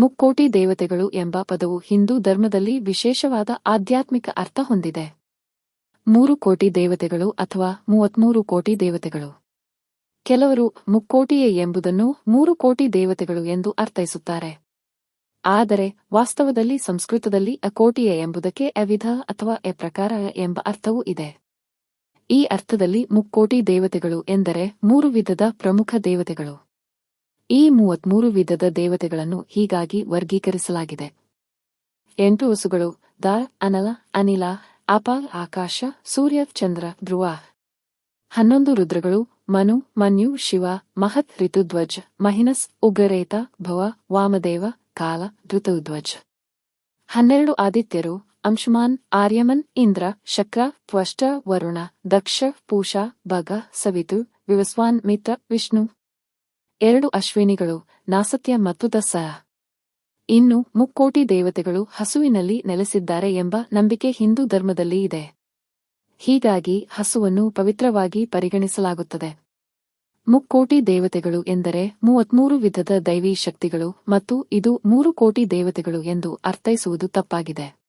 ಮುಕ್ಕೋಟಿ ದೇವತೆಗಳು ಎಂಬ ಪದವು ಹಿಂದೂ ಧರ್ಮದಲ್ಲಿ ವಿಶೇಷವಾದ ಆಧ್ಯಾತ್ಮಿಕ ಅರ್ಥ ಹೊಂದಿದೆ. ಮೂರು ಕೋಟಿ ದೇವತೆಗಳು ಅಥವಾ ಮೂವತ್ಮೂರು ಕೋಟಿ ದೇವತೆಗಳು. ಕೆಲವರು ಮುಕ್ಕೋಟಿಯೇ ಎಂಬುದನ್ನು ಮೂರು ಕೋಟಿ ದೇವತೆಗಳು ಎಂದು ಅರ್ಥೈಸುತ್ತಾರೆ. ಆದರೆ ವಾಸ್ತವದಲ್ಲಿ ಸಂಸ್ಕೃತದಲ್ಲಿ ಅಕೋಟಿಯ ಎಂಬುದಕ್ಕೆ ಅವಿಧ ಅಥವಾ ಎ ಪ್ರಕಾರ ಎಂಬ ಅರ್ಥವೂ ಇದೆ. ಈ ಅರ್ಥದಲ್ಲಿ ಮುಕ್ಕೋಟಿ ದೇವತೆಗಳು ಎಂದರೆ ಮೂರು ವಿಧದ ಪ್ರಮುಖ ದೇವತೆಗಳು. ಈ ಮೂವತ್ಮೂರು ವಿಧದ ದೇವತೆಗಳನ್ನು ಹೀಗಾಗಿ ವರ್ಗೀಕರಿಸಲಾಗಿದೆ. ಎಂಟು ಹಸುಗಳು, ದ, ಅನಲ, ಅನಿಲ ಅಪಾಲ್ ಆಕಾಶ, ಸೂರ್ಯ, ಚಂದ್ರ, ಧ್ರುವ. ಹನ್ನೊಂದು ರುದ್ರಗಳು, ಮನು, ಮನ್ಯು, ಶಿವ, ಮಹತ್ ಋತುಧ್ವಜ್ ಮಹಿನಸ್, ಉಗ್ರರೇತ, ಭವ, ವಾಮದೇವ, ಕಾಲ, ಧೃತಧ್ವಜ್. ಹನ್ನೆರಡು ಆದಿತ್ಯರು, ಅಂಶುಮಾನ್, ಆರ್ಯಮನ್, ಇಂದ್ರ, ಶಕ್ರ, ತ್ವಷ್ಟ, ವರುಣ, ದಕ್ಷ, ಪೂಷಾ ಭಗ ಸವಿತು, ವಿವಸ್ವಾನ್, ಮಿತ್ರ, ವಿಷ್ಣು. ಎರಡು ಅಶ್ವಿನಿಗಳು ನಾಸತ್ಯ ಮತ್ತು ದಸ ಇನ್ನು ಮುಕ್ಕೋಟಿ ದೇವತೆಗಳು ಹಸುವಿನಲ್ಲಿ ನೆಲೆಸಿದ್ದಾರೆ ಎಂಬ ನಂಬಿಕೆ ಹಿಂದೂ ಧರ್ಮದಲ್ಲಿ ಇದೆ. ಹೀಗಾಗಿ ಹಸುವನ್ನು ಪವಿತ್ರವಾಗಿ ಪರಿಗಣಿಸಲಾಗುತ್ತದೆ. ಮುಕ್ಕೋಟಿ ದೇವತೆಗಳು ಎಂದರೆ ಮೂವತ್ಮೂರು ವಿಧದ ದೈವೀ ಶಕ್ತಿಗಳು ಮತ್ತು ಇದು ಮೂರು ಕೋಟಿ ದೇವತೆಗಳು ಎಂದು ಅರ್ಥೈಸುವುದು ತಪ್ಪಾಗಿದೆ.